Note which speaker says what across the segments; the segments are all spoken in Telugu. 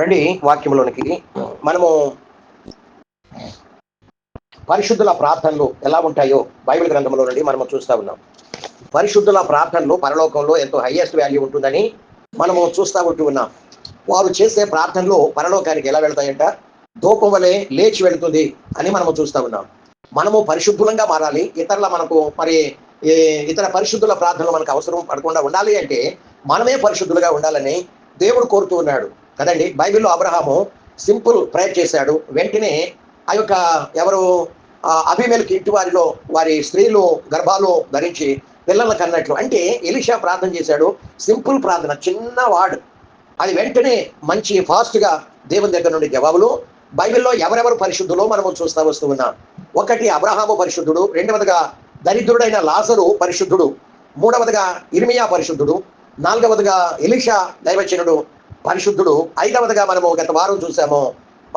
Speaker 1: రండి వాక్యంలోనికి మనము పరిశుద్ధుల ప్రార్థనలు ఎలా ఉంటాయో బైబిల్ గ్రంథంలో నుండి మనము చూస్తా ఉన్నాం. పరిశుద్ధుల ప్రార్థనలు పరలోకంలో ఎంతో హైయెస్ట్ వాల్యూ ఉంటుందని మనము చూస్తా ఉంటూ ఉన్నాం. వారు చేసే ప్రార్థనలు పరలోకానికి ఎలా వెళ్తాయంట? దూపం వలె లేచి వెళుతుంది అని మనము చూస్తా ఉన్నాం. మనము పరిశుద్ధులంగా మారాలి. ఇతరుల మనకు మరి ఇతర పరిశుద్ధుల ప్రార్థనలు మనకు అవసరం పడకుండా ఉండాలి అంటే మనమే పరిశుద్ధులుగా ఉండాలని దేవుడు కోరుతూ ఉన్నాడు. కదండి? బైబిల్లో అబ్రహాము సింపుల్ ప్రేయర్ చేశాడు. వెంటనే ఆ యొక్క ఎవరు? అభిమేలకు ఇంటి వారిలో వారి స్త్రీలు గర్భాలు ధరించి పిల్లల కన్నట్లు. అంటే ఎలిషా ప్రార్థన చేశాడు. సింపుల్ ప్రార్థన చిన్న వార్డ్. అది వెంటనే మంచి ఫాస్ట్గా దేవుని దగ్గర నుండి జవాబులు. బైబిల్లో ఎవరెవరు పరిశుద్ధులో మనము చూస్తా వస్తూ ఉన్నాం. ఒకటి అబ్రహాము పరిశుద్ధుడు రెండవదిగా దరిద్రుడైన లాజరు పరిశుద్ధుడు మూడవదిగా ఇర్మియా పరిశుద్ధుడు నాలుగవదిగా ఎలిషా దైవచనుడు పరిశుద్ధుడు. ఐదవదిగా మనము గత వారం చూసాము.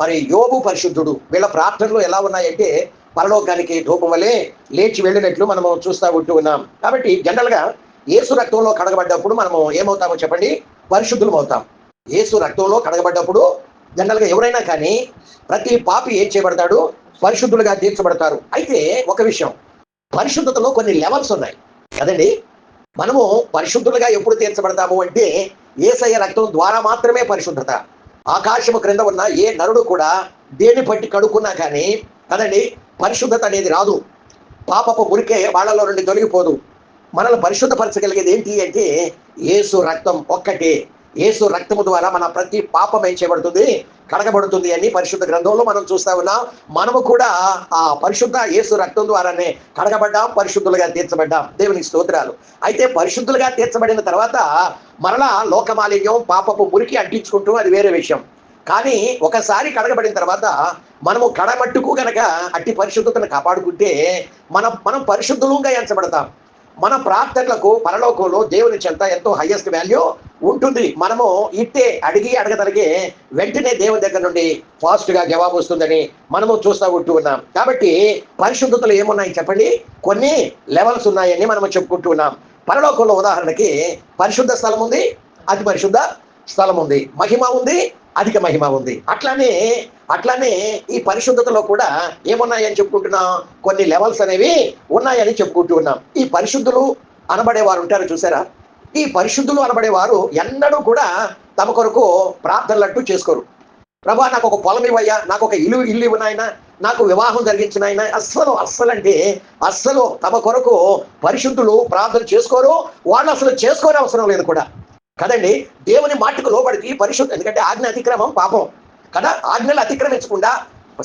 Speaker 1: మరి యోబు పరిశుద్ధుడు వీళ్ళ ప్రార్థనలు ఎలా ఉన్నాయంటే పరలోకానికి ధూపం వలె లేచి వెళ్ళినట్లు మనము చూస్తూ ఉంటూ ఉన్నాం. కాబట్టి జనరల్గా ఏసు రక్తంలో కడగబడ్డప్పుడు మనము ఏమవుతామో చెప్పండి? పరిశుద్ధులం అవుతాం. ఏసు రక్తంలో కడగబడ్డప్పుడు జనరల్గా ఎవరైనా కానీ ప్రతి పాపి ఏం చేయబడతాడు? పరిశుద్ధులుగా తీర్చబడతారు. అయితే ఒక విషయం. పరిశుద్ధతలో కొన్ని లెవెల్స్ ఉన్నాయి. కదండి మనము పరిశుద్ధులుగా ఎప్పుడు తీర్చబడతాము అంటే ఏసయ్య రక్తం ద్వారా మాత్రమే పరిశుద్ధత. ఆకాశము క్రింద ఉన్న ఏ నరుడు కూడా దేని పట్టి కడుక్కున్నా కానీ కదండి పరిశుద్ధత అనేది రాదు. పాపపు మురికే వాళ్ళలో నుండి తొలగిపోదు. మనల్ని పరిశుద్ధపరచగలిగేది ఏంటి అంటే ఏసు రక్తం ఒక్కటే. యేసు రక్తము ద్వారా మన ప్రతి పాపం ఏం చేయబడుతుంది? కడగబడుతుంది అని పరిశుద్ధ గ్రంథంలో మనం చూస్తా ఉన్నాం. మనము కూడా ఆ పరిశుద్ధ యేసు రక్తం ద్వారానే కడగబడ్డాం పరిశుద్ధులుగా తీర్చబడ్డాం. దేవునికి స్తోత్రాలు. అయితే పరిశుద్ధులుగా తీర్చబడిన తర్వాత మరలా లోకమాలిన్యం పాపపు మురికి అంటించుకుంటూ అది వేరే విషయం. కానీ ఒకసారి కడగబడిన తర్వాత మనము కడమట్టుకు గనక అట్టి పరిశుద్ధతను కాపాడుకుంటే మనం మనం పరిశుద్ధులుగా ఎంచబడతాం. మన ప్రార్థనలకు పరలోకంలో దేవుని చెంత ఎంతో హైయెస్ట్ వాల్యూ ఉంటుంది. మనము ఇట్టే అడిగి అడగదలిగే వెంటనే దేవుని దగ్గర నుండి ఫాస్ట్గా జవాబు వస్తుందని మనము చూస్తూ ఉంటూ ఉన్నాం. కాబట్టి పరిశుద్ధతలు ఏమున్నాయి చెప్పండి? కొన్ని లెవెల్స్ ఉన్నాయని మనము చెప్పుకుంటూ ఉన్నాం. పరలోకంలో ఉదాహరణకి పరిశుద్ధ స్థలం ఉంది అతి పరిశుద్ధ స్థలం ఉంది. మహిమ ఉంది అధిక మహిమ ఉంది. అట్లానే అట్లానే ఈ పరిశుద్ధతలో కూడా ఏమున్నాయని చెప్పుకుంటున్నాం? కొన్ని లెవెల్స్ అనేవి ఉన్నాయని చెప్పుకుంటూ ఉన్నాం. ఈ పరిశుద్ధులు అనబడేవారు ఉంటారు చూసారా? ఈ పరిశుద్ధులు అనబడేవారు ఎన్నడూ కూడా తమ కొరకు ప్రార్థనలు చేసుకోరు. ప్రభా నాకు ఒక పొలం ఇవ్వయ్యా నాకు ఒక ఇల్లు ఇల్లు ఇవ్వనాయన నాకు వివాహం జరిగించిన ఆయన అస్సలు అస్సలు అంటే అస్సలు తమ కొరకు పరిశుద్ధులు ప్రార్థన చేసుకోరు వాళ్ళు అసలు చేసుకోని అవసరం లేదు కూడా. కదండి దేవుని మాటకు లోబడికి పరిశుద్ధం ఎందుకంటే ఆజ్ఞ అతిక్రమం పాపం. కదా? ఆజ్ఞలు అతిక్రమించకుండా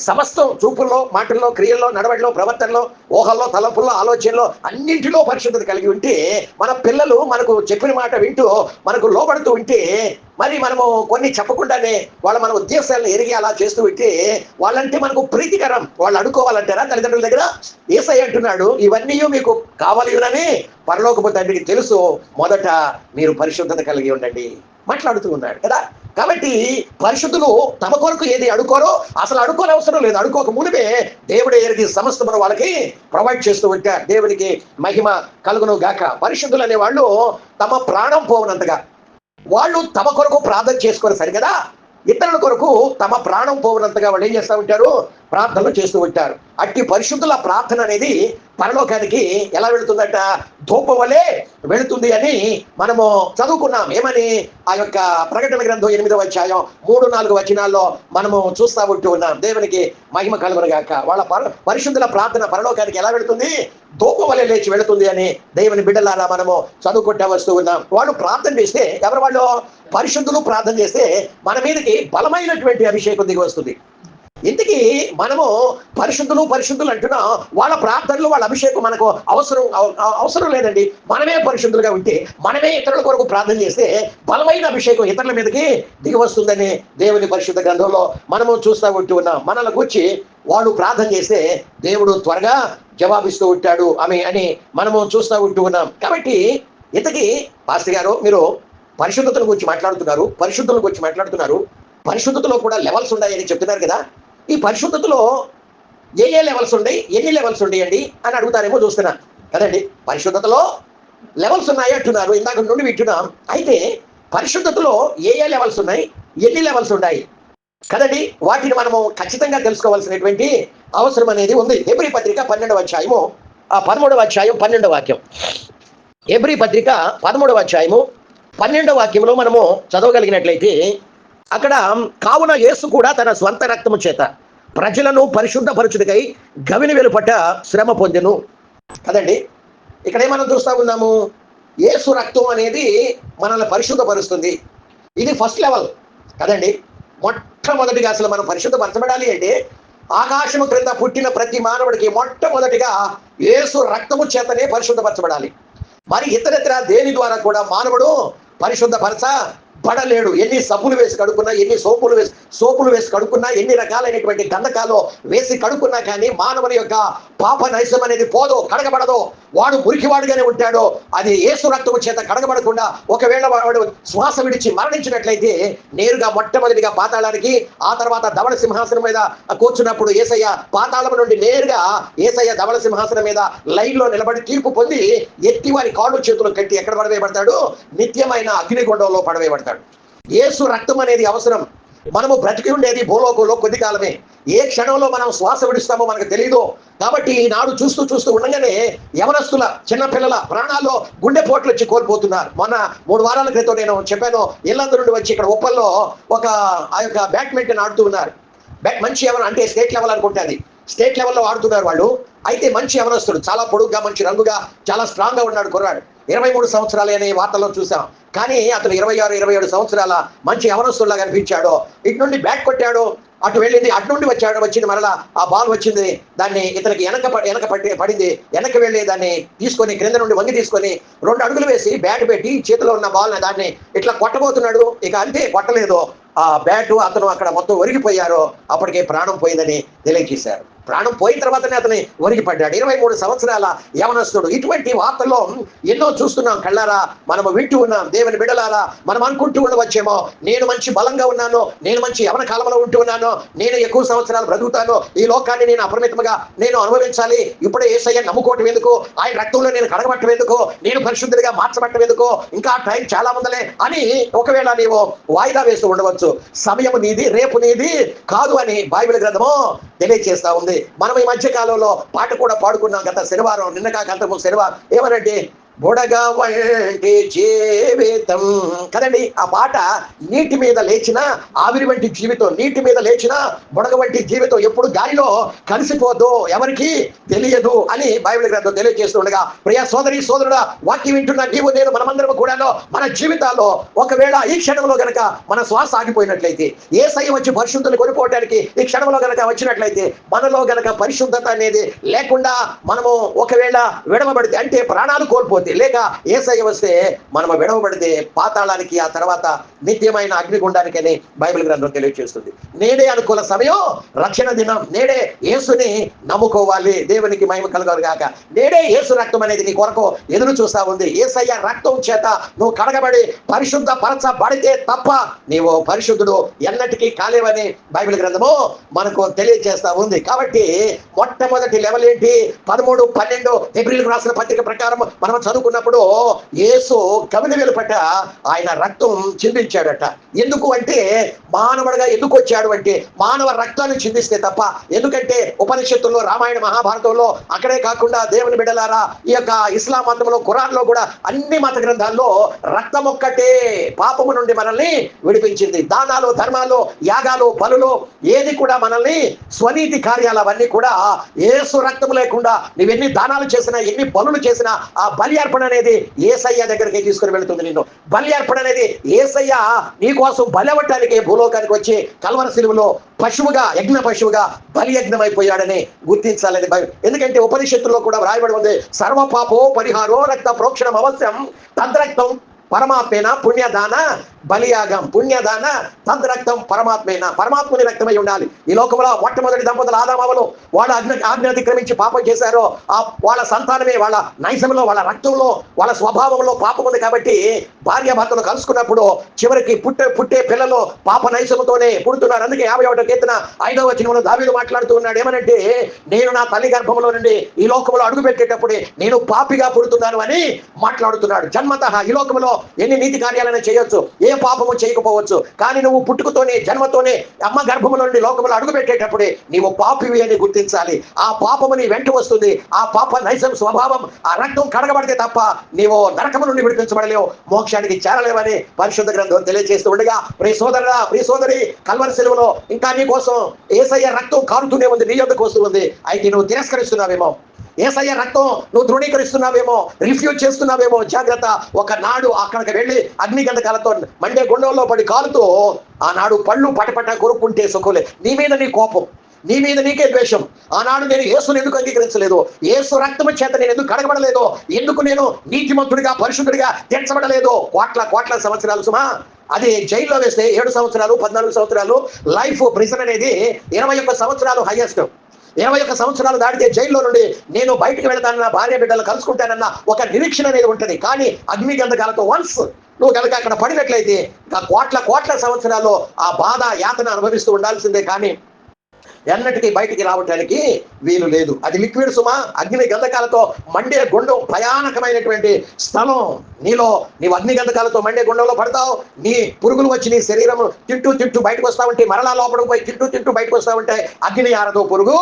Speaker 1: సమస్తం చూపుల్లో మాటల్లో క్రియల్లో నడవడిలో ప్రవర్తనలో ఊహల్లో తలంపుల్లో ఆలోచనలో అన్నింటిలో పరిశుద్ధత కలిగి ఉంటే మన పిల్లలు మనకు చెప్పిన మాట వింటూ మనకు లోబడుతూ ఉంటే మరి మనము కొన్ని చెప్పకుండానే వాళ్ళ మన ఉద్దేశాలను ఎరిగి అలా చేస్తూ ఉంటే వాళ్ళంటే మనకు ప్రీతికరం. వాళ్ళు అడుకోవాలంటారా తల్లిదండ్రుల దగ్గర? ఏసై అంటున్నాడు ఇవన్నీ మీకు కావాలి పరలోకపు తండ్రికి తెలుసు. మొదట మీరు పరిశుద్ధత కలిగి ఉండండి. మాట్లాడుతూ ఉన్నాడు కదా? కాబట్టి పరిశుద్ధులు తమ కొరకు ఏది అడుకోరో అసలు అడుకోని అవసరం లేదు. అడుకోక మునిపే దేవుడే ఎరిగి సమస్తమును వాళ్ళకి ప్రొవైడ్ చేస్తూ ఉంటారు దేవుడికి మహిమ కలుగును గాక. పరిశుద్ధులు అనే వాళ్ళు తమ ప్రాణం పోవనంతగా. వాళ్ళు తమ కొరకు ప్రార్థన చేసుకోరు సరి కదా? ఇతరుల కొరకు తమ ప్రాణం పోవనంతగా వాళ్ళు ఏం చేస్తూ ఉంటారు? ప్రార్థనలు చేస్తూ ఉంటారు. అట్టి పరిశుద్ధుల ప్రార్థన అనేది పరలోకానికి ఎలా వెళుతుందట? ధూప వలె వెళుతుంది అని మనము చదువుకున్నాం. ఏమని? ఆ యొక్క ప్రకటన గ్రంథం ఎనిమిదవ అధ్యాయం మూడు నాలుగు వచనాల్లో మనము చూస్తా ఉంటూ ఉన్నాం. దేవునికి మహిమ కలుగునుగాక. వాళ్ళ పర పరిశుద్ధుల ప్రార్థన పరలోకానికి ఎలా వెళుతుంది? ధూప వలె లేచి వెళుతుంది అని దేవుని బిడ్డలారా మనము చదువుకుంటా వస్తూ ఉన్నాం. వాళ్ళు ప్రార్థన చేస్తే ఎవరు వాళ్ళు? పరిశుద్ధులు ప్రార్థన చేస్తే మన మీదకి బలమైనటువంటి అభిషేకం దిగి వస్తుంది. ఇంతకీ మనము పరిశుద్ధులు పరిశుద్ధులు అంటున్నాం వాళ్ళ ప్రార్థనలు వాళ్ళ అభిషేకం మనకు అవసరం అవసరం లేదండి. మనమే పరిశుద్ధులుగా ఉంటే మనమే ఇతరుల కొరకు ప్రార్థన చేస్తే బలమైన అభిషేకం ఇతరుల మీదకి దిగి వస్తుందని దేవుని పరిశుద్ధ గ్రంథంలో మనము చూస్తూ ఉంటూ ఉన్నాం. మనల్ని కూర్చి వాళ్ళు ప్రార్థన చేస్తే దేవుడు త్వరగా జవాబిస్తూ ఉంటాడు. ఆమె అని మనము చూస్తూ ఉంటూ ఉన్నాం. కాబట్టి ఇంతకీ పాస్టర్ గారు మీరు పరిశుద్ధతను గురించి మాట్లాడుతున్నారు పరిశుద్ధుల గురించి మాట్లాడుతున్నారు. పరిశుద్ధతలో కూడా లెవెల్స్ ఉన్నాయని చెప్తున్నారు కదా. ఈ పరిశుద్ధతలో ఏ ఏ లెవెల్స్ ఉన్నాయి? ఎన్ని లెవెల్స్ ఉన్నాయండి? అని అడుగుతారేమో చూస్తున్నాను. కదండి? పరిశుద్ధతలో లెవెల్స్ ఉన్నాయి అంటున్నారు. ఇందాక నుండి వింటున్నాం. అయితే పరిశుద్ధతలో ఏ ఏ లెవెల్స్ ఉన్నాయి? ఎన్ని లెవెల్స్ ఉన్నాయి? కదండి? వాటిని మనము ఖచ్చితంగా తెలుసుకోవాల్సినటువంటి అవసరం అనేది ఉంది. ఎబ్రి పత్రిక పన్నెండవ అధ్యాయము ఆ పదమూడవ అధ్యాయం పన్నెండవ వాక్యం. ఎబ్రి పత్రిక పదమూడవ అధ్యాయము పన్నెండవ వాక్యంలో మనము చదవగలిగినట్లయితే అక్కడ కావున యేసు కూడా తన స్వంత రక్తము చేత ప్రజలను పరిశుద్ధపరచుడికై గవిని వెలుపట శ్రమ పొందెను. కదండి? ఇక్కడ మనం చూస్తా ఉన్నాము? యేసు రక్తం అనేది మనల్ని పరిశుద్ధపరుస్తుంది. ఇది ఫస్ట్ లెవెల్. కదండి? మొట్టమొదటిగా అసలు మనం పరిశుద్ధపరచబడాలి అంటే ఆకాశము క్రింద పుట్టిన ప్రతి మానవుడికి మొట్టమొదటిగా యేసు రక్తము చేతనే పరిశుద్ధపరచబడాలి. మరి ఇతరత్ర దేని ద్వారా కూడా మానవుడు పరిశుద్ధపరచ పడలేడు. ఎన్ని సబ్బులు వేసి కడుక్కున్నా ఎన్ని సోపులు వేసి సోపులు వేసి కడుక్కున్నా ఎన్ని రకాలైనటువంటి గంధకాలు వేసి కడుక్కున్నా కానీ మానవుని యొక్క పాప నైసం అనేది పోదు కడగబడదు. వాడు మురికివాడుగానే ఉంటాడు అది ఏసు రక్తము చేత కడగబడకుండా ఒకవేళ వాడు శ్వాస విడిచి మరణించినట్లయితే నేరుగా మొట్టమొదటిగా పాతాళానికి ఆ తర్వాత ధవళ సింహాసనం మీద కూర్చున్నప్పుడు ఏసయ్య పాతాళం నుండి నేరుగా ఏసయ్య ధవళ సింహాసనం మీద లైన్లో నిలబడి తీర్పు పొంది ఎత్తి వారి కాళ్ళు చేతులు కట్టి ఎక్కడ పడవేయబడతాడు? నిత్యమైన అగ్నిగుండంలో పడవేయబడతాడు. ఏసు రక్తం అనేది అవసరం. మనము బ్రతికి ఉండేది భూలోకంలో కొద్ది కాలమే. ఏ క్షణంలో మనం శ్వాస విడుస్తామో మనకు తెలియదు కాబట్టి ఈనాడు చూస్తూ చూస్తూ ఉండగానే యవనస్తుల చిన్నపిల్లల ప్రాణాల్లో గుండెపోట్లు వచ్చి కోల్పోతున్నారు. మొన్న మూడు వారాల క్రితం నేను చెప్పాను ఇల్లందు నుండి వచ్చి ఇక్కడ ఉప్పల్లో ఒక ఆ యొక్క బ్యాడ్మింటన్ ఆడుతూ ఉన్నారు. బ్యాట్ మంచి ఎవరు అంటే స్టేట్ లెవెల్ అనుకుంటుంది స్టేట్ లెవెల్లో ఆడుతున్నారు వాళ్ళు. అయితే మంచి యవనస్తుడు చాలా పొడుగ్గా మంచి రంగుగా చాలా స్ట్రాంగ్గా ఉన్నాడు కుర్రాడు. ఇరవై మూడు సంవత్సరాలు అనే వార్తల్లో చూసాం. కానీ అతను ఇరవై ఆరు ఇరవై ఏడు సంవత్సరాల మంచి యవనస్తుల్లా కనిపించాడు. ఇటు నుండి బ్యాట్ కొట్టాడు అటు వెళ్ళింది అటు నుండి వచ్చాడు వచ్చింది మరలా ఆ బాల్ వచ్చింది. దాన్ని ఇతనికి వెనక ప- వెనక పట్టి పడింది. వెనక వెళ్ళి దాన్ని తీసుకొని క్రింద నుండి వంగి తీసుకొని రెండు అడుగులు వేసి బ్యాట్ పెట్టి చేతిలో ఉన్న బాల్ దాన్ని ఇట్లా కొట్టబోతున్నాడు. ఇక అంతే కొట్టలేదు. ఆ బ్యాట్ అతను అక్కడ మొత్తం ఒరిగిపోయారు. అప్పటికే ప్రాణం పోయిందని తెలియజేశారు. ప్రాణం పోయిన తర్వాతనే అతని ఒరిగి పడ్డాడు ఇరవై మూడు సంవత్సరాల యవనస్తుడు. ఇటువంటి వార్తల్లో ఎన్నో చూస్తున్నాం కళ్ళారా? మనము వింటూ ఉన్నాం. దేవుని బిడలారా మనం అనుకుంటూ ఉండవచ్చేమో. నేను మంచి బలంగా ఉన్నాను. నేను మంచి యవన కాలంలో ఉంటూ ఉన్నాను. నేను ఎక్కువ సంవత్సరాలు బ్రతుకుతాను. ఈ లోకాన్ని నేను అపరిమితంగా నేను అనుభవించాలి. ఇప్పుడే ఏసయ్య నమ్ముకోవటం ఎందుకు? ఆయన రక్తంలో నేను కడగబట్టం ఎందుకు? నేను పరిశుద్ధుడిగా మార్చబట్టం ఎందుకు? ఇంకా టైం చాలా ఉందలే అని ఒకవేళ నీవు వాయిదా వేస్తూ ఉండవచ్చు. సమయం నీది రేపు నీది కాదు అని బైబిల్ గ్రంథము తెలియజేస్తా ఉంది. మనం ఈ మధ్య కాలంలో పాట కూడా పాడుకున్నాం గత శనివారం. నిన్న కాక శనివారం. ఏమనంటే బుడగ వంటి జీవితం. కదండి ఆ పాట నీటి మీద లేచిన ఆవిరి వంటి జీవితం నీటి మీద లేచిన బుడగ వంటి జీవితం ఎప్పుడు గాలిలో కలిసిపోదు ఎవరికి తెలియదు అని బైబిల్ గ్రంథం తెలియజేస్తుండగా ప్రియా సోదరి సోదరుడు వాక్యం వింటున్న నీవు నేను మనమందరం కూడాలో మన జీవితాల్లో ఒకవేళ ఈ క్షణంలో గనక మన శ్వాస ఆగిపోయినట్లయితే ఏ సై వచ్చి పరిశుద్ధులు కొనుక్కోవడానికి ఈ క్షణంలో గనక వచ్చినట్లయితే మనలో గనక పరిశుద్ధత అనేది లేకుండా మనము ఒకవేళ విడవబడితే అంటే ప్రాణాలు కోల్పోతే. లేక ఏసయ్య వస్తే మనము విడవబడితే పాతాళానికి ఆ తర్వాత నిత్యమైన అగ్నిగుండానికి అని బైబిల్ గ్రంథం తెలియజేస్తుంది నేడే అనుకూల సమయం రక్షణ దినం. నేడే యేసుని నమ్ముకోవాలి. దేవునికి మహిమ కలగాలి కాక నేడే యేసు రక్తం అనేది నీ కొరకు ఎదురు చూస్తా ఉంది. ఏసయ్య రక్తం చేత నువ్వు కడగబడి పరిశుద్ధ పరచబడితే తప్ప నీవు పరిశుద్ధుడు ఎన్నటికీ కాలేవని బైబిల్ గ్రంథము మనకు తెలియజేస్తా ఉంది. కాబట్టి మొట్టమొదటి లెవెల్ ఏంటి పదమూడు పన్నెండు ఏప్రిల్ రాసిన పత్రిక ప్రకారం మనం చదువుకున్నప్పుడు యేసు కవిని వెలుపట ఆయన రక్తం చిందించాడట. ఎందుకు అంటే మానవుడిగా ఎందుకు వచ్చాడు అంటే మానవ రక్తాన్ని చిందిస్తే తప్ప. ఎందుకంటే ఉపనిషత్తుల్లో రామాయణ మహాభారతంలో అక్కడే కాకుండా దేవుని బిడలారా ఈ యొక్క ఇస్లాం మతంలో ఖురాన్లో కూడా అన్ని మత గ్రంథాల్లో రక్తం ఒక్కటే పాపము నుండి మనల్ని విడిపించింది. దానాలు ధర్మాలు యాగాలు బలులు ఏది కూడా మనల్ని స్వనీతి కార్యాలు అవన్నీ కూడా ఏసు రక్తం లేకుండా నువ్వెన్ని దానాలు చేసినా ఎన్ని బలులు చేసినా ఆ బలి అర్పణ అనేది ఏసయ్య దగ్గరికి తీసుకుని వెళుతుంది నిన్ను. బలి అర్పణ అనేది ఏసయ్య నీకోసం భూలోకానికి వచ్చి కల్వర సిలువలో పశువుగా యజ్ఞ పశువుగా బలి యజ్ఞం గుర్తించాలని భయం. ఎందుకంటే ఉపనిషత్తుల్లో కూడా వ్రాయబడి ఉంది సర్వ పాపో పరిహారో రక్త ప్రోక్షణం అవశ్యం తద్రక్తం పరమాత్మేన పుణ్యదాన బలియాగం పుణ్యదాన తద్రక్తం పరమాత్మైన? పరమాత్ముని రక్తమై ఉండాలి. ఈ లోకంలో మొట్టమొదటి దంపతులు ఆదామావలు వాళ్ళ అగ్ని ఆజ్ఞ అతిక్రమించి పాపం చేశారో. ఆ వాళ్ళ సంతానమే వాళ్ళ నైజంలో వాళ్ళ రక్తంలో వాళ్ళ స్వభావంలో పాపం ఉంది కాబట్టి భార్య భర్తలు కలుసుకున్నప్పుడు చివరికి పుట్టే పుట్టే పిల్లలు పాప నైసముతోనే పుడుతున్నారు. అందుకే యాభై ఒకటో కీర్తన ఐదవ వచనంలో దావీలు మాట్లాడుతూ ఉన్నాడు. ఏమనంటే నేను నా తల్లి గర్భంలో నుండి ఈ లోకంలో అడుగు పెట్టేటప్పుడే నేను పాపిగా పుడుతున్నాను అని మాట్లాడుతున్నాడు. జన్మత ఈ లోకంలో ఎన్ని నీతి కార్యాలైనా చేయొచ్చు. ఏ పాపము చేయకపోవచ్చు. కానీ నువ్వు పుట్టుకతోనే జన్మతోనే అమ్మ గర్భము నుండి లోకములు అడుగుపెట్టేటప్పుడే నీవు పాపివి అని గుర్తించాలి. ఆ పాపము నీ వెంట వస్తుంది. ఆ పాప నైజం స్వభావం ఆ రక్తం కడగబడితే తప్ప నీవు నరకము నుండి విడిపించబడలేవు. మోక్షానికి చేరలేవని పరిశుద్ధ గ్రంథం తెలియజేస్తూ ఉండగా ప్రియ సోదర ప్రియ సోదరి కల్వరి సెలవులో ఇంకా నీ కోసం ఏసయ్య రక్తం కారుతూనే ఉంది నీ యొక్కకు వస్తుంది అయితే నువ్వు తిరస్కరిస్తున్నావేమో. ఏసయ్య రక్తం నువ్వు ధృవీకరిస్తున్నావేమో రిఫ్యూజ్ చేస్తున్నావేమో జాగ్రత్త. ఒక నాడు అక్కడికి వెళ్ళి అగ్నిగంధకాలతో మండే గుండంలో పడి కాలుతూ ఆనాడు పళ్ళు పటపట కొరుక్కుంటే సుఖలే. నీ మీద నీ కోపం నీ మీద నీకే ద్వేషం. ఆనాడు నేను యేసును ఎందుకు అంగీకరించలేదు? యేసు రక్తము చేత నేను ఎందుకు కడగబడలేదు? ఎందుకు నేను నీతిమంతుడిగా పరిశుద్ధుడిగా తీర్చబడలేదు? కోట్ల కోట్ల సంవత్సరాలు సుమా. అది జైల్లో వేస్తే ఏడు సంవత్సరాలు పద్నాలుగు సంవత్సరాలు లైఫ్ ప్రిజన్ అనేది ఇరవై ఒక్క సంవత్సరాలు హైయెస్ట్. ఇరవై ఒక్క సంవత్సరాలు దాటితే జైల్లో నుండి నేను బయటకు వెళ్తానన్న భార్య బిడ్డలు కలుసుకుంటానన్న ఒక నిరీక్షణ అనేది ఉంటుంది. కానీ అగ్నిగంధకాలతో వన్స్ నువ్వు కనుక అక్కడ పడినట్లయితే ఇంకా కోట్ల కోట్ల సంవత్సరాల్లో ఆ బాధ యాతన అనుభవిస్తూ ఉండాల్సిందే. కానీ ఎన్నటికీ బయటికి రావటానికి వీలు లేదు. అది లిక్విడ్ సుమ అగ్ని గంధకాలతో మండే గుండం భయానకమైనటువంటి స్థలం. నీలో నీవు అగ్ని గంధకాలతో మండే గుండంలో పడతావు. నీ పురుగులు వచ్చి నీ శరీరం తింటూ తింటూ బయటకు వస్తావంటే మరలా లోపలికి పోయి తింటూ తింటూ బయటకు వస్తావంటే అగ్ని ఆరదు పురుగు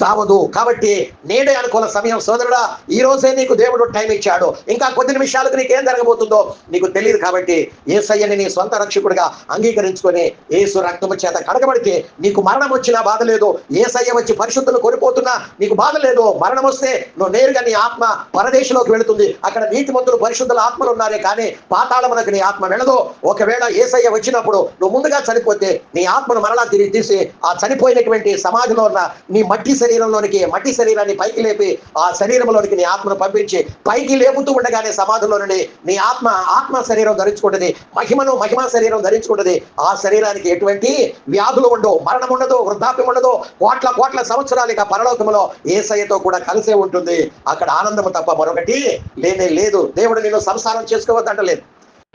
Speaker 1: సావదు కాబట్టి నేడే అనుకున్న సమయం సోదరుడా ఈ రోజే నీకు దేవుడు టైం ఇచ్చాడు. ఇంకా కొద్ది నిమిషాలకు నీకేం జరగబోతుందో నీకు తెలియదు కాబట్టి ఏసయ్యని నీ సొంత రక్షకుడిగా అంగీకరించుకొని ఏసు రక్తము చేత కడగబడితే నీకు మరణం వచ్చినా బాధ లేదు. ఏసయ్య వచ్చి పరిశుద్ధులు కొనిపోతున్నా నీకు బాధ లేదు. మరణం వస్తే నువ్వు నేరుగా నీ ఆత్మ పరదేశంలోకి వెళుతుంది. అక్కడ నీతిమంతులు పరిశుద్ధుల ఆత్మలు ఉన్నారే కానీ పాతాళమునకు నీ ఆత్మ వెళ్ళదు. ఒకవేళ ఏసయ్య వచ్చినప్పుడు నువ్వు ముందుగా చనిపోతే నీ ఆత్మను మరలా తిరిగి తీసి ఆ చనిపోయినటువంటి సమాధిలో ఉన్న నీ మట్టి శరీరంలోనికి మట్టి శరీరాన్ని పైకి లేపి ఆ శరీరంలోనికి నీ ఆత్మను పంపించి పైకి లేపుతూ ఉండగానే సమాధిలో నుండి నీ ఆత్మ ఆత్మ శరీరం ధరించుకుంటుంది. మహిమను మహిమ శరీరం ధరించుకుంటది. ఆ శరీరానికి ఎటువంటి వ్యాధులు ఉండవు. మరణం ఉండదు. వృద్ధాప్యం ఉండదు. కోట్ల కోట్ల సంవత్సరాలు ఇక పరలోకములో ఏసయ్యతో కూడా కలిసే ఉంటుంది. అక్కడ ఆనందము తప్ప మరొకటి లేనే లేదు. దేవుడు నేను సంసారం చేసుకోవద్దంటలేదు.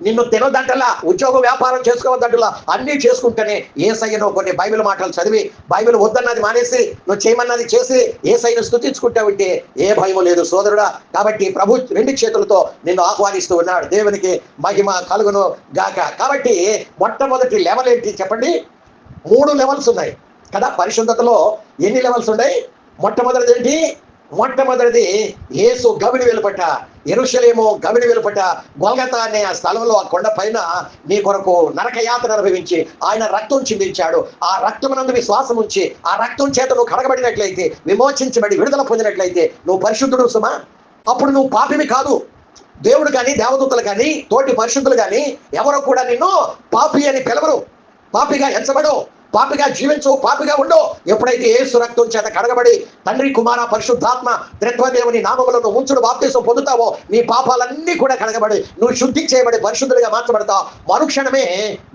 Speaker 1: నిన్ను తినదంటలా ఉద్యోగ వ్యాపారం చేసుకోవద్దంటలా అన్నీ చేసుకుంటేనే ఏసయ్యను కొన్ని బైబిల్ మాటలు చదివి బైబిల్ వద్దన్నది మానేసి నువ్వు చేయమన్నది చేసి ఏసయ్యను స్థుతించుకుంటావంటే ఏ భయం లేదు సోదరుడా. కాబట్టి ప్రభు రెండు చేతులతో నిన్ను ఆహ్వానిస్తూ ఉన్నాడు. దేవునికి మహిమ కలుగును గాక. కాబట్టి మొట్టమొదటి లెవెల్ ఏంటి చెప్పండి? మూడు లెవెల్స్ ఉన్నాయి. కదా? పరిశుద్ధతలో ఎన్ని లెవెల్స్ ఉన్నాయి? మొట్టమొదటిది ఏంటి మొట్టమొదటిది యేసు గవిని వెలుపట ఎరుషలేమో గవిని వెలుపట గొల్గత అనే ఆ స్థలంలో ఆ కొండ పైన నీ కొరకు నరకయాత్ర అనుభవించి ఆయన రక్తం చిందించాడు. ఆ రక్తమునందు విశ్వాసం ఉంచి ఆ రక్తం చేత నువ్వు కడగబడినట్లయితే విమోచించబడి విడుదల పొందినట్లయితే నువ్వు పరిశుద్ధుడు సుమా. అప్పుడు నువ్వు పాపివి కాదు. దేవుడు కానీ దేవదూతలు కానీ తోటి పరిశుద్ధులు కానీ ఎవరో కూడా నిన్ను పాపి అని పిలవరు. పాపిగా ఎంచబడు పాపిగా జీవించు పాపిగా ఉండు. ఎప్పుడైతే ఏసు రక్తం చేత కడగబడి తండ్రి కుమార పరిశుద్ధాత్మ త్రిత్వదేవుని నామములను ఉంచుడు బాప్తీసం పొందుతావో నీ పాపాలన్నీ కూడా కడగబడి నువ్వు శుద్ధి చేయబడి పరిశుద్ధులుగా మార్చబడతావు మరుక్షణమే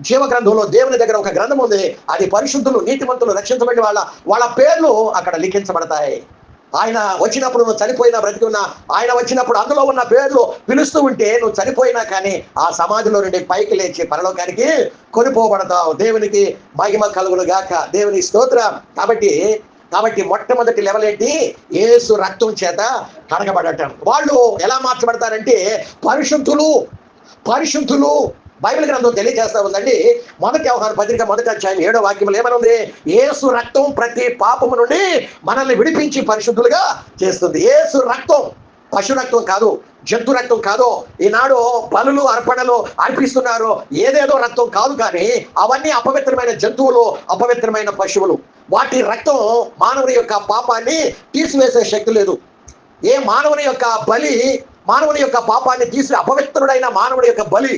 Speaker 1: జీవ గ్రంథంలో దేవుని దగ్గర ఒక గ్రంథం ఉంది. అది పరిశుద్ధులు నీతిమంతులు రక్షించబడిన వాళ్ళ వాళ్ళ పేర్లు అక్కడ లిఖించబడతాయి. ఆయన వచ్చినప్పుడు నువ్వు చనిపోయినా బ్రతికున్నా ఆయన వచ్చినప్పుడు అందులో ఉన్న పేర్లు పిలుస్తూ ఉంటే నువ్వు చనిపోయినా కానీ ఆ సమాధిలో నుండి పైకి లేచి పరలోకానికి కొనిపోబడతావు. దేవునికి మహిమ కలుగును గాక దేవుని స్తోత్రం. కాబట్టి కాబట్టి మొట్టమొదటి లెవెల్ ఏంటి? ఏసు రక్తం చేత కడగబడటం. వాళ్ళు ఎలా మార్చబడతారంటే పరిశుద్ధులు పరిశుద్ధులు బైబిల్ గ్రంథం తెలియజేస్తా ఉందండి. మొదటి వ్యవహార పత్రిక మొదటి అధ్యాయం ఏడో వాక్యంలో ఏమనుంది? ఏసు రక్తం ప్రతి పాపము నుండి మనల్ని విడిపించి పరిశుద్ధులుగా చేస్తుంది. ఏసు రక్తం పశు రక్తం కాదు జంతు రక్తం కాదు. ఈనాడు బలులు అర్పణలు అర్పిస్తున్నారు. ఏదేదో రక్తం కాదు కానీ అవన్నీ అపవిత్రమైన జంతువులు అపవిత్రమైన పశువులు. వాటి రక్తం మానవుని యొక్క పాపాన్ని తీసివేసే శక్తి లేదు. ఏ మానవుని యొక్క బలి మానవుని యొక్క పాపాన్ని తీసి అపవిత్రుడైన మానవుని యొక్క బలి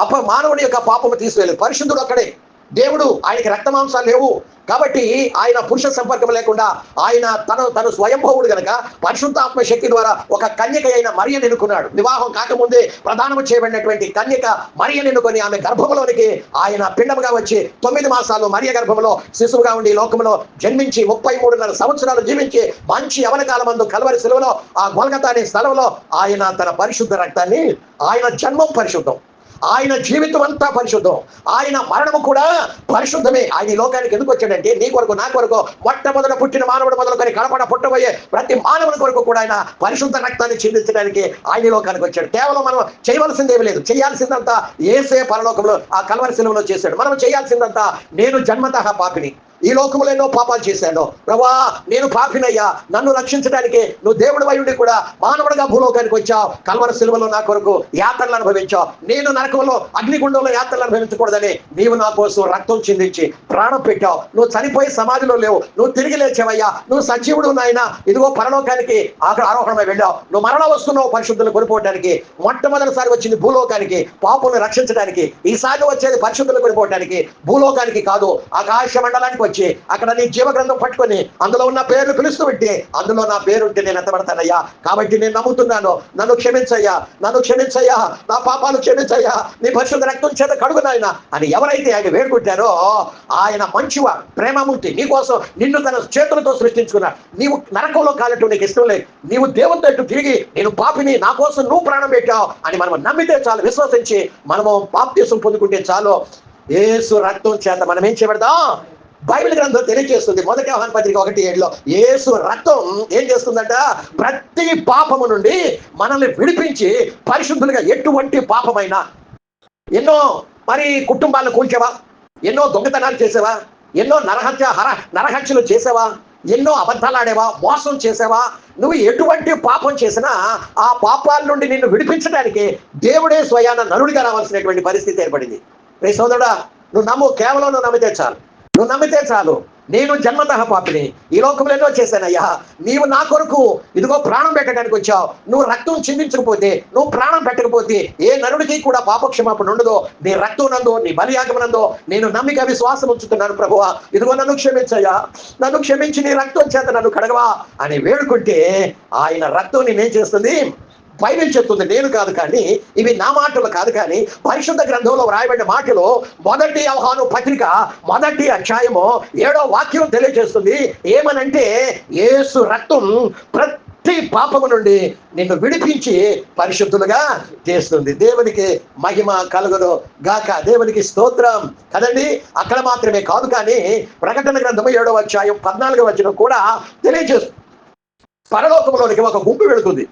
Speaker 1: అప్ప మానవుని యొక్క పాపము తీసివేయలేదు పరిశుద్ధుడు అక్కడే. దేవుడు ఆయనకి రక్త మాంసాలు లేవు. కాబట్టి ఆయన పురుష సంపర్కం లేకుండా ఆయన తను తను స్వయంభవుడు గనక పరిశుద్ధాత్మ శక్తి ద్వారా ఒక కన్యక అయిన మరియను ఎన్నుకున్నాడు. వివాహం కాకముందే ప్రధానము చేయబడినటువంటి కన్యక మరియను ఎన్నుకొని ఆమె గర్భంలోనికి ఆయన పిండముగా వచ్చి తొమ్మిది మాసాలు మరియ గర్భంలో శిశువుగా ఉండి లోకంలో జన్మించి ముప్పై మూడున్నర సంవత్సరాలు జీవించి మంచి యవన మందు కలవరి సెలవులో ఆ గొలగత అనే స్థలంలో ఆయన తన పరిశుద్ధ రక్తాన్ని ఆయన జన్మం పరిశుద్ధం. ఆయన జీవితం అంతా పరిశుద్ధం. ఆయన మరణము కూడా పరిశుద్ధమే. ఆయన ఈ లోకానికి ఎందుకు వచ్చాడంటే నీ కొరకు నా కొరకు మొట్టమొదట పుట్టిన మానవుడు మొదలుకొని కడపడ పుట్టబోయే ప్రతి మానవుడి కొరకు కూడా ఆయన పరిశుద్ధ రక్తాన్ని చెందించడానికి ఆయన లోకానికి వచ్చాడు. కేవలం మనం చేయవలసిందేమీ లేదు. చేయాల్సిందంతా ఏసే పరలోకంలో ఆ కలవరి శిలువలో చేశాడు. మనం చేయాల్సిందంతా నేను జన్మతహ పాపిని. ఈ లోకములో ఎన్నో పాపాలు చేశాను. ప్రభా నేను పాపినయ్యా నన్ను రక్షించడానికి నువ్వు దేవుడు వయుడి కూడా మానవుడిగా భూలోకానికి వచ్చావు. కల్వర సిలువలో నా కొరకు యాత్రలు అనుభవించావు. నేను నరకంలో అగ్నిగుండంలో యాత్రలు అనుభవించకూడదని నీవు నా కోసం రక్తం చిందించి ప్రాణం పెట్టావు. నువ్వు చనిపోయి సమాధిలో లేవు. నువ్వు తిరిగి లేచావయ్యా. నువ్వు సజీవుడు నాయన. ఇదిగో పరలోకానికి ఆరోహణమై వెళ్ళావు. నువ్వు మరణ వస్తున్నావు పరిశుద్ధులు కొనిపోవడానికి మొట్టమొదటిసారి వచ్చింది భూలోకానికి. పాపులను రక్షించడానికి ఈసారి వచ్చేది పరిశుద్ధులు కొనిపోవడానికి భూలోకానికి కాదు ఆకాశ మండలానికి వచ్చి అక్కడ నీ జీవ గ్రంథం పట్టుకొని అందులో ఉన్న పేర్లు పిలుస్తూ పెట్టి అందులో నా పేరు ఉంటే నేను ఎత్తబడతానయ్యా కాబట్టి నేను నమ్ముతున్నాను. నన్ను క్షమించయ్యా. నన్ను క్షమించయ్యా. నా పాపాలు క్షమించయ్యా. నీ పరిశుద్ధ రక్తం చేత కడుగునాయన అని ఎవరైతే ఆయన వేడుకుంటారో ఆయన మంచివ ప్రేమమూర్తి నీకోసం నిన్ను తన చేతులతో సృష్టించుకున్నాడు. నీవు నరకంలో కాలటం నీకు ఇష్టం లేదు. నీవు దేవుని తట్టు తిరిగి నేను పాపిని నా కోసం నువ్వు ప్రాణం పెట్టావు అని మనం నమ్మితే చాలు విశ్వసించి మనము బాప్తీసం పొందుకుంటే చాలు. ఏసు రక్తం చేత మనం ఏం చేయబడదాం బైబిల్ గ్రంథం తెలియజేస్తుంది. మొదటి ఆహ్వాన పత్రిక ఒకటి ఏడులో ఏసు రక్తం ఏం చేస్తుందంట? ప్రతి పాపము నుండి మనల్ని విడిపించి పరిశుద్ధులుగా ఎటువంటి పాపమైనా ఎన్నో మరి కుటుంబాలను కూల్చేవా? ఎన్నో దొంగతనాలు చేసేవా? ఎన్నో నరహత్య హర నరహత్యలు చేసేవా? ఎన్నో అబద్ధాలు ఆడేవా? మోసం చేసావా? నువ్వు ఎటువంటి పాపం చేసినా ఆ పాపాల నుండి నిన్ను విడిపించడానికి దేవుడే స్వయాన నరుడిగా రావాల్సినటువంటి పరిస్థితి ఏర్పడింది. రే సోదరుడా నువ్వు నమ్ము కేవలం నువ్వు నమ్మితే చాలు. నువ్వు నమ్మితే చాలు. నేను జన్మతః పాపిని. ఈ లోకంలో ఎన్నో చేశానయ్యా. నీవు నా కొరకు ఇదిగో ప్రాణం పెట్టడానికి వచ్చావు. నువ్వు రక్తం చిందించకపోతే నువ్వు ప్రాణం పెట్టకపోతే ఏ నరుడికి కూడా పాపక్షమాపణ ఉండదో. నీ రక్తం నందో నీ బలియాగమనందో నేను నమ్మిక విశ్వాసం ఉంచుతున్నాను ప్రభువా. ఇదిగో నన్ను క్షమించయ్యా. నన్ను క్షమించి నీ రక్తం చేత నన్ను కడగవా అని వేడుకుంటే ఆయన రక్తం నేనేం చేస్తుంది? బైబిల్ చెప్తుంది నేను కాదు కానీ ఇవి నా మాటలు కాదు కానీ పరిశుద్ధ గ్రంథంలో వ్రాయబడిన మాటలు మొదటి అవహాను పత్రిక మొదటి అధ్యాయము ఏడో వాక్యం తెలియజేస్తుంది. ఏమనంటే ఏసు రక్తం ప్రతి పాపము నుండి నిన్ను విడిపించి పరిశుద్ధులుగా చేస్తుంది. దేవునికి మహిమ కలుగును గాక. దేవునికి స్తోత్రం. కదండి? అక్కడ మాత్రమే కాదు కానీ ప్రకటన గ్రంథము ఏడో అధ్యాయం పద్నాలుగవ వచ్చిన కూడా తెలియజేస్తుంది. పరలోకంలోనికి ఒక గుంపు వెళుతుంది.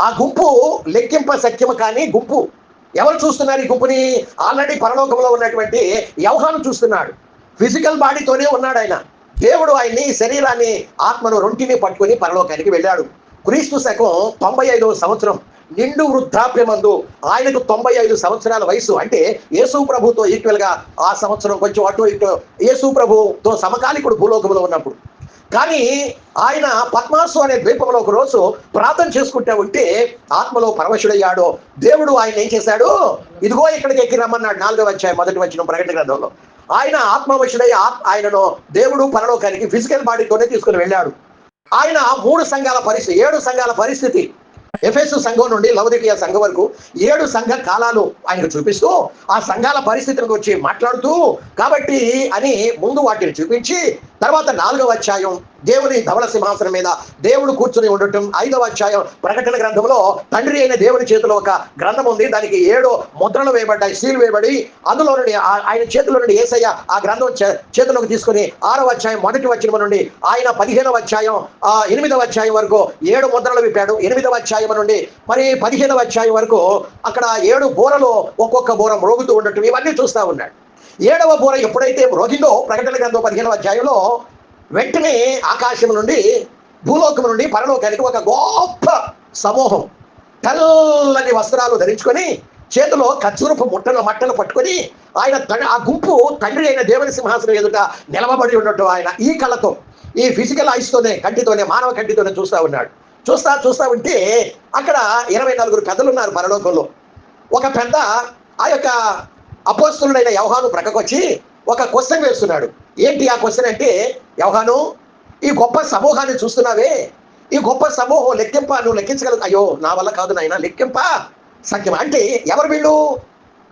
Speaker 1: ఆ గుంపు లెక్కింప సత్యము కానీ గుంపు. ఎవరు చూస్తున్నారు ఈ గుంపుని? ఆల్రెడీ పరలోకంలో ఉన్నటువంటి యవహాను చూస్తున్నాడు. ఫిజికల్ బాడీతోనే ఉన్నాడు ఆయన. దేవుడు ఆయన్ని శరీరాన్ని ఆత్మను రొంటిని పట్టుకొని పరలోకానికి వెళ్ళాడు. క్రీస్తు శకం తొంభై ఐదవ సంవత్సరం. నిండు వృద్ధాప్యమందు ఆయనకు తొంభై ఐదు సంవత్సరాల వయసు. అంటే యేసు ప్రభుతో ఈక్వల్గా ఆ సంవత్సరం కొంచెం అటు ఇటు. యేసు ప్రభుతో సమకాలికుడు భూలోకంలో ఉన్నప్పుడు. కానీ ఆయన పద్మాసు అనే ద్వీపంలో ఒక రోజు ప్రార్థన చేసుకుంటా ఉంటే ఆత్మలో పరమశుడయ్యాడు. దేవుడు ఆయన ఏం చేశాడు? ఇదిగో ఇక్కడికి ఎక్కి రమ్మన్నాడు. నాలుగవ అధ్యాయం మొదటి వచ్చిన ప్రకటన గ్రంథంలో. ఆయన ఆత్మవశుడై ఆయనను దేవుడు పరలోకానికి ఫిజికల్ బాడీతోనే తీసుకుని వెళ్ళాడు. ఆయన మూడు సంఘాల పరిస్థితి ఏడు సంఘాల పరిస్థితి. ఎఫెసు సంఘం నుండి లవదికీయ సంఘం వరకు ఏడు సంఘ కాలాలు ఆయనకు చూపిస్తూ ఆ సంఘాల పరిస్థితులకు వచ్చి మాట్లాడుతూ కాబట్టి అని ముందు వాటిని చూపించి తర్వాత నాలుగవ అధ్యాయం దేవుని ధవల సింహాసనం మీద దేవుడు కూర్చుని ఉండటం ఐదవ అధ్యాయం ప్రకటన గ్రంథంలో తండ్రి అయిన దేవుని చేతిలో ఒక గ్రంథం ఉంది. దానికి ఏడు ముద్రలు వేయబడ్డాయి సీలు వేయబడి అందులో నుండి ఆ- ఆయన చేతిలో నుండి ఏసయ్య ఆ గ్రంథం చేతిలోకి తీసుకుని ఆరవ అధ్యాయం మొదటి వచ్చిన నుండి ఆయన పదిహేనవ అధ్యాయం ఆ ఎనిమిదవ అధ్యాయం వరకు ఏడు ముద్రలు విప్పాడు. ఎనిమిదవ అధ్యాయం నుండి మరి పదిహేనవ అధ్యాయం వరకు అక్కడ ఏడు బోరలు ఒక్కొక్క బోర మ్రోగుతూ ఉండటం ఇవన్నీ చూస్తా ఉన్నాడు. ఏడవ బూర ఎప్పుడైతే మ్రోగిందో ప్రకటన గ్రంథం పదిహేనవ అధ్యాయంలో వెంటనే ఆకాశం నుండి భూలోకం నుండి పరలోకానికి ఒక గొప్ప సమూహం తెల్లని వస్త్రాలు ధరించుకొని చేతిలో కచ్చూరపు ముట్టలు మట్టలు పట్టుకొని ఆయన తండ్రి ఆ గుంపు తండ్రి అయిన దేవుని సింహాసనం ఎదుట నిలవబడి ఉన్నట్టు ఆయన ఈ కళతో ఈ ఫిజికల్ ఐస్తోనే కంటితోనే మానవ కంటితోనే చూస్తా ఉన్నాడు. చూస్తా చూస్తా ఉంటే అక్కడ ఇరవై నలుగురు పెద్దలు ఉన్నారు పరలోకంలో. ఒక పెద్ద ఆ యొక్క అపోస్తులుడైన యవహాను ప్రక్కకొచ్చి ఒక క్వశ్చన్ వేస్తున్నాడు. ఏంటి ఆ క్వశ్చన్ అంటే యవహాను ఈ గొప్ప సమూహాన్ని చూస్తున్నావే? ఈ గొప్ప సమూహం లెక్కింప నువ్వు లెక్కించగలవు అయ్యో నా వల్ల కాదు నాయన లెక్కింప సత్యం అంటే ఎవరు వీళ్ళు?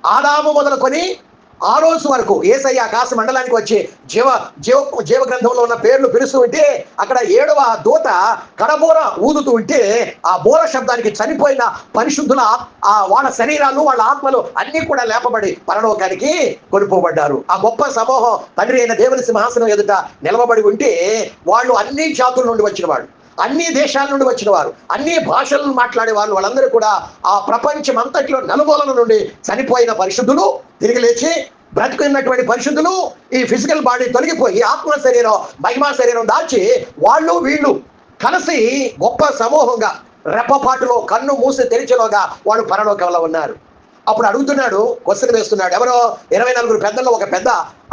Speaker 1: ఆదాము మొదలుకొని ఆ రోజు వరకు ఏసయ్య ఆకాశ మండలానికి వచ్చి జీవ జీవ జీవ గ్రంథంలో ఉన్న పేర్లు పిలుస్తూ ఉంటే అక్కడ ఏడవ దూత కడబోర ఊదుతూ ఉంటే ఆ బోర శబ్దానికి చనిపోయిన పరిశుద్ధుల ఆ వాళ్ళ శరీరాలు వాళ్ళ ఆత్మలు అన్ని కూడా లేపబడి పరలోకానికి కొనుపోబడ్డారు. ఆ గొప్ప సమూహం తండ్రి అయిన దేవుని సింహాసనం ఎదుట నిలవబడి ఉంటే వాళ్ళు అన్ని జాతుల నుండి వచ్చిన వాళ్ళు అన్ని దేశాల నుండి వచ్చిన వారు అన్ని భాషలను మాట్లాడే వాళ్ళు వాళ్ళందరూ కూడా ఆ ప్రపంచం అంతట్లో నలుమూలల నుండి చనిపోయిన పరిశుద్ధులు తిరిగి లేచి బ్రతుకున్నటువంటి పరిశుద్ధులు ఈ ఫిజికల్ బాడీ తొలగిపోయి ఆత్మ శరీరం మహిమా శరీరం దాచి వాళ్ళు వీళ్ళు కలిసి గొప్ప సమూహంగా రెప్పపాటులో కన్ను మూసి తెరిచేలోగా వాళ్ళు పరలోకంలో ఉన్నారు. అప్పుడు అడుగుతున్నాడు క్వశ్చన్ వేస్తున్నాడు. ఎవరో ఇరవై నలుగురు పెద్దల్లో ఒక పెద్ద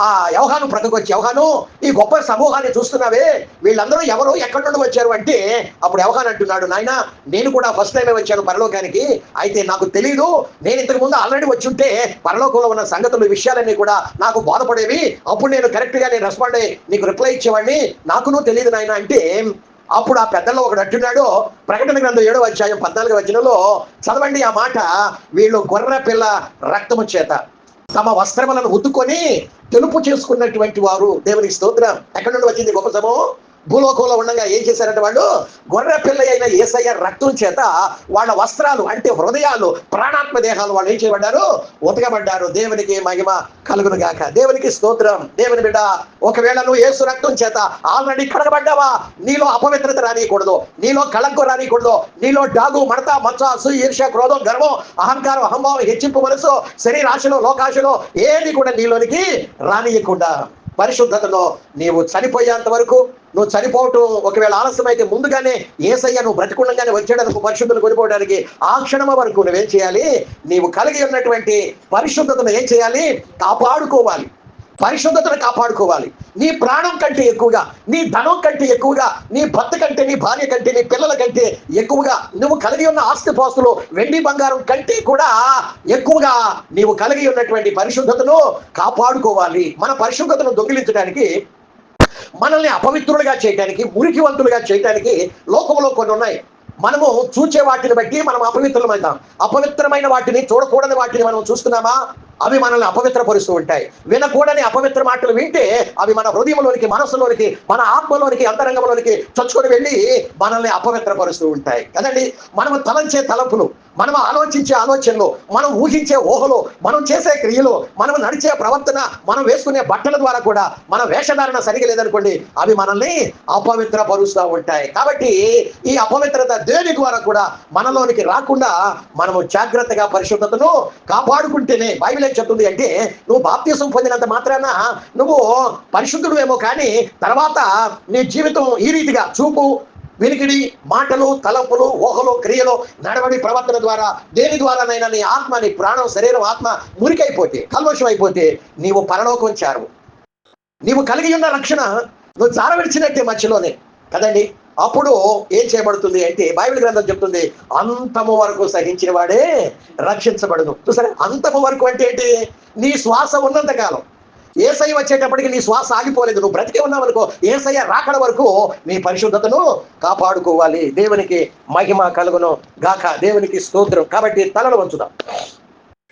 Speaker 1: ఆ యవహాను ప్రక్కకు వచ్చి యవహాను ఈ గొప్ప సమూహాన్ని చూస్తున్నావే వీళ్ళందరూ ఎవరు ఎక్కడి నుండి వచ్చారు అంటే అప్పుడు యవహాన్ అంటున్నాడు నాయన నేను కూడా ఫస్ట్ టైమే వచ్చాను పరలోకానికి. అయితే నాకు తెలియదు నేను ఇంతకు ముందు ఆల్రెడీ వచ్చి ఉంటే పరలోకంలో ఉన్న సంగతులు విషయాలన్నీ కూడా నాకు బాధపడేవి. అప్పుడు నేను కరెక్ట్గా నేను రెస్పాండ్ అయ్యి నీకు రిప్లై ఇచ్చేవాడిని. నాకును తెలియదు నాయన అంటే అప్పుడు ఆ పెద్దల్లో ఒకడు అంటున్నాడు ప్రకటన గ్రంథం ఏడో అధ్యాయం పద్నాలుగు వచనంలో చదవండి ఆ మాట. వీళ్ళు గొర్రె పిల్ల రక్తము చేత తమ వస్త్రములను ఉద్దుకొని తెలుపు చేసుకున్నటువంటి వారు. దేవునికి స్తోత్రం. ఎక్కడి నుండి వచ్చింది గొప్ప సమూహం? భూలోకంలో ఉండగా ఏం చేశారంటే వాళ్ళు గొర్రె పిల్ల అయిన ఏసయ్య రక్తం చేత వాళ్ళ వస్త్రాలు అంటే హృదయాలు ప్రాణాత్మ దేహాలు వాళ్ళు ఏం చేయబడ్డారు? ఉతకబడ్డారు. దేవునికి మహిమ కలుగును గాక. దేవునికి స్తోత్రం. దేవుని బిడ్డ ఒకవేళ నువ్వు ఏసు రక్తం చేత ఆల్రెడీ కడగబడ్డావా? నీలో అపవిత్రత రానియకూడదు. నీలో కళంకు రానియకూడదు. నీలో డాగు మడత మచ్చ అసూ ఈర్ష్య క్రోధం గర్వం అహంకారం అహంభావం హెచ్చింపు మనసు శరీరాశలో లోకాశలో ఏది కూడా నీలోనికి రానియకుండా పరిశుద్ధతలో నీవు చనిపోయేంత వరకు నువ్వు చనిపోవటం ఒకవేళ ఆలస్యమైతే ముందుగానే ఏసయ్య నువ్వు బ్రతికుండగానే వచ్చేటందుకు పరిశుద్ధులు కొనిపోవడానికి ఆ క్షణం వరకు నువ్వేం చేయాలి? నీవు కలిగి ఉన్నటువంటి పరిశుద్ధతను ఏం చేయాలి? కాపాడుకోవాలి. పరిశుద్ధతను కాపాడుకోవాలి. నీ ప్రాణం కంటే ఎక్కువగా నీ ధనం కంటే ఎక్కువగా నీ భర్త కంటే నీ భార్య కంటే నీ పిల్లల కంటే ఎక్కువగా నువ్వు కలిగి ఉన్న ఆస్తిపాస్తులు వెండి బంగారం కంటే కూడా ఎక్కువగా నీవు కలిగి ఉన్నటువంటి పరిశుద్ధతను కాపాడుకోవాలి. మన పరిశుద్ధతను దొంగిలించడానికి మనల్ని అపవిత్రులుగా చేయడానికి మురికివంతులుగా చేయడానికి లోకంలో కొన్ని ఉన్నాయి. మనము చూచే వాటిని బట్టి మనం అపవిత్రమవుతాం అపవిత్రమైన వాటిని చూడకూడని వాటిని మనం చూస్తున్నామా? అవి మనల్ని అపవిత్రపరుస్తూ ఉంటాయి. వినకూడని అపవిత్ర మాటలు వింటే అవి మన హృదయంలోనికి మనసులోనికి మన ఆత్మలోనికి అంతరంగంలోనికి చొచ్చుకొని వెళ్ళి మనల్ని అపవిత్రపరుస్తూ ఉంటాయి. కదండి? మనం తలంచే తలంపులు. మనం ఆలోచించే ఆలోచనలు మనం ఊహించే ఊహలో మనం చేసే క్రియలు మనం నడిచే ప్రవర్తన మనం వేసుకునే బట్టల ద్వారా కూడా మన వేషధారణ సరిగా లేదనుకోండి అవి మనల్ని అపవిత్ర పరుస్తూ ఉంటాయి. కాబట్టి ఈ అపవిత్రత దేని ద్వారా కూడా మనలోనికి రాకుండా మనము జాగ్రత్తగా పరిశుద్ధతను కాపాడుకుంటేనే బైబిల్ ఏం చెప్తుంది అంటే నువ్వు బాప్తీసం పొందినంత మాత్రాన నువ్వు పరిశుద్ధుడు ఏమో కానీ తర్వాత నీ జీవితం ఈ రీతిగా చూపు వినికిడి మాటలు తలపులు ఊహలు క్రియలు నడవడి ప్రవర్తన ద్వారా దేని ద్వారానైనా నీ ఆత్మ నీ ప్రాణం శరీరం ఆత్మ మురికైపోతే కల్మషం అయిపోతే నీవు పరలోకం చేరవు. నీవు కలిగి ఉన్న రక్షణ నువ్వు చారవిడిచినట్టే మధ్యలోనే. కదండి? అప్పుడు ఏం చేయబడుతుంది అంటే బైబిల్ గ్రంథం చెప్తుంది అంతము వరకు సహించిన వాడే రక్షించబడదు చూసారా? అంతము వరకు అంటే ఏంటి? నీ శ్వాస ఉన్నంత కాలం. ఏసై వచ్చేటప్పటికి నీ శ్వాస ఆగిపోలేదు. నువ్వు బ్రతికి ఉన్నావు అనుకో ఏసయ్య రాకడ వరకు నీ పరిశుద్ధతను కాపాడుకోవాలి. దేవునికి మహిమ కలుగును గాక. దేవునికి స్తోత్రం. కాబట్టి తలలు వంచుదాం.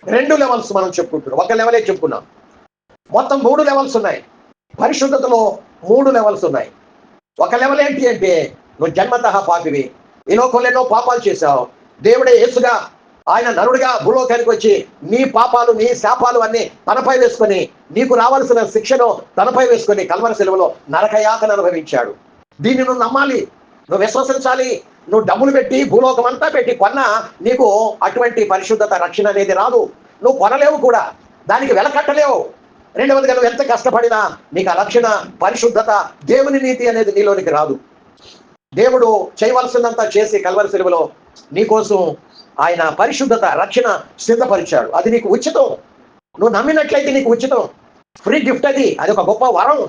Speaker 1: రెండు లెవెల్స్ మనం చెప్పుకుంటున్నాం. ఒక లెవెలే చెప్పుకున్నాం. మొత్తం మూడు లెవెల్స్ ఉన్నాయి. పరిశుద్ధతలో మూడు లెవెల్స్ ఉన్నాయి. ఒక లెవెల్ ఏంటి అంటే నువ్వు జన్మతః పాపివి. ఈ లోకంలో ఎన్నో పాపాలు చేశావు. దేవుడే యేసుగా ఆయన నరుడిగా భూలోకానికి వచ్చి నీ పాపాలు నీ శాపాలు అన్ని తనపై వేసుకొని నీకు రావాల్సిన శిక్షను తనపై వేసుకొని కల్వర సెలవులో నరకయాతను అనుభవించాడు. దీన్ని నువ్వు నమ్మాలి. నువ్వు విశ్వసించాలి. నువ్వు డబ్బులు పెట్టి భూలోకం అంతా పెట్టి కొన్నా నీకు అటువంటి పరిశుద్ధత రక్షణ అనేది రాదు. నువ్వు కొనలేవు కూడా. దానికి వెలకట్టలేవు. రెండవదిగా నువ్వు ఎంత కష్టపడినా నీకు ఆ రక్షణ పరిశుద్ధత దేవుని నీతి అనేది నీలోనికి రాదు. దేవుడు చేయవలసిందంతా చేసి కల్వరి సెలవులో నీకోసం ఆయన పరిశుద్ధత రక్షణ సిద్ధపరిచాడు. అది నీకు ఉచితం. నువ్వు నమ్మినట్లయితే నీకు ఉచితం. ఫ్రీ గిఫ్ట్ అది. అది ఒక గొప్ప వరం.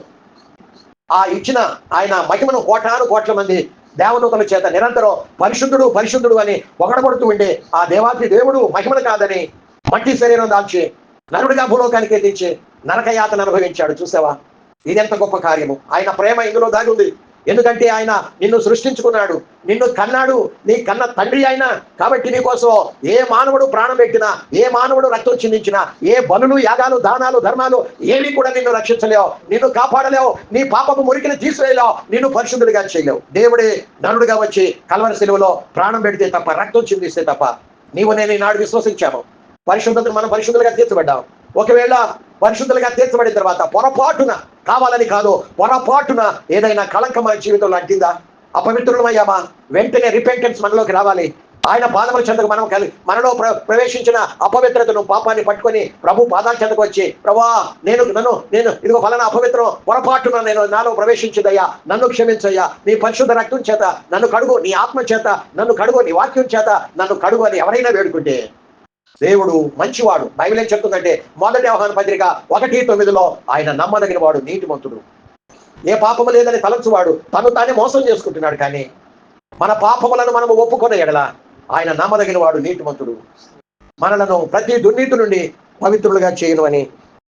Speaker 1: ఆ ఇచ్చిన ఆయన మహిమను కోటాను కోట్ల మంది దేవదూతల చేత నిరంతరం పరిశుద్ధుడు పరిశుద్ధుడు అని పొగడబడుతూ ఉండే ఆ దేవాతి దేవుడు మహిమను కాదని మట్టి శరీరం దాల్చి నరుడిగా భూలోకానికి ఎత్తించి నరకయాతను అనుభవించాడు. చూసావా? ఇదెంత గొప్ప కార్యము. ఆయన ప్రేమ ఇందులో దాగి ఉంది. ఎందుకంటే ఆయన నిన్ను సృష్టించుకున్నాడు నిన్ను కన్నాడు నీ కన్న తండ్రి ఆయన కాబట్టి నీకోసం ఏ మానవుడు ప్రాణం పెట్టినా ఏ మానవుడు రక్తం చిందించినా ఏ బలులు యాగాలు దానాలు ధర్మాలు ఏవి కూడా నిన్ను రక్షించలేవు నిన్ను కాపాడలేవు నీ పాపపు మురికిని తీసివేయలేవు నిన్ను పరిశుద్ధుడిగా చేయలేవు. దేవుడే నరుడుగా వచ్చి కలవర సెలవులో ప్రాణం పెడితే తప్ప రక్తం చిందిస్తే తప్ప నీవు నేను ఈనాడు విశ్వసించాము. పరిశుద్ధతను మనం పరిశుద్ధులుగా తీర్చబడ్డాం ఒకవేళ పరిశుద్ధులుగా తీర్చబడిన తర్వాత పొరపాటున కావాలని కాదు పొరపాటున ఏదైనా కళంకం జీవితంలో అంటిందా అపవిత్రులమయ్యామా? వెంటనే రిపెంటెన్స్ మనలోకి రావాలి. ఆయన పాదముల చెంతకు మనం కలి మనలో ప్ర ప్రవేశించిన అపవిత్రతను పాపాన్ని పట్టుకొని ప్రభు పాదాల చెంతకు వచ్చి ప్రభా నేను నన్ను నేను ఇదిగో ఫలానా అపవిత్రం పొరపాటున నేను నాలో ప్రవేశించదయ్యా నన్ను క్షమించయ్యా నీ పరిశుద్ధ రక్తం చేత నన్ను కడుగు నీ ఆత్మ చేత నన్ను కడుగు నీ వాక్యం చేత నన్ను కడుగు అని ఎవరైనా వేడుకుంటే దేవుడు మంచివాడు. బైబిల్ ఏం చెప్తుందంటే మొదటి ఆహ్వాన పత్రిక ఒకటి తొమ్మిదిలో ఆయన నమ్మదగిన వాడు నీతిమంతుడు ఏ పాపము లేదని తలంచువాడు తను తానే మోసం చేసుకుంటున్నాడు కానీ మన పాపములను మనము ఒప్పుకునే ఎడల ఆయన నమ్మదగిన వాడు నీతిమంతుడు మనలను ప్రతి దుర్నీతి నుండి పవిత్రులుగా చేయను అని